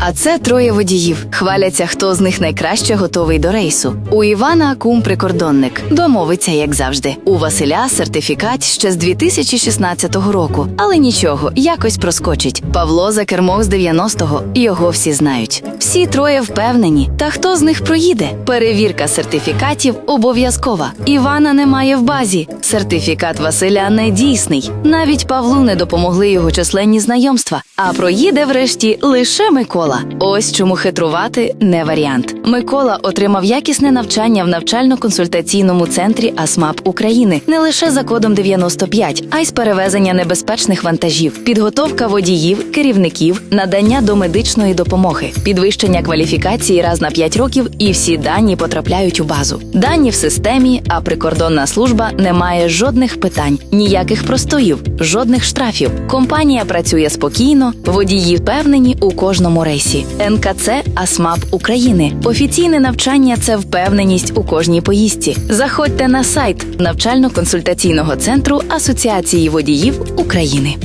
А це троє водіїв. Хваляться, хто з них найкраще готовий до рейсу. У Івана кум прикордонник. Домовиться, як завжди. У Василя сертифікат ще з 2016 року. Але нічого, якось проскочить. Павло за кермом з 90-го. Його всі знають. Всі троє впевнені. Та хто з них проїде? Перевірка сертифікатів обов'язкова. Івана немає в базі. Сертифікат Василя не дійсний. Навіть Павлу не допомогли його численні знайомства. А проїде врешті лише Микола. Ось чому хитрувати не варіант. Микола отримав якісне навчання в навчально-консультаційному центрі АСМАП України не лише за кодом 95, а й з перевезення небезпечних вантажів, підготовка водіїв, керівників, надання домедичної допомоги, підвищення кваліфікації раз на 5 років, і всі дані потрапляють у базу. Дані в системі, а прикордонна служба не має жодних питань, ніяких простоїв, жодних штрафів. Компанія працює спокійно, водії впевнені у кожному рейсі. НКЦ АСМАП України. Офіційне навчання це впевненість у кожній поїздці. Заходьте на сайт навчально-консультаційного центру Асоціації водіїв України.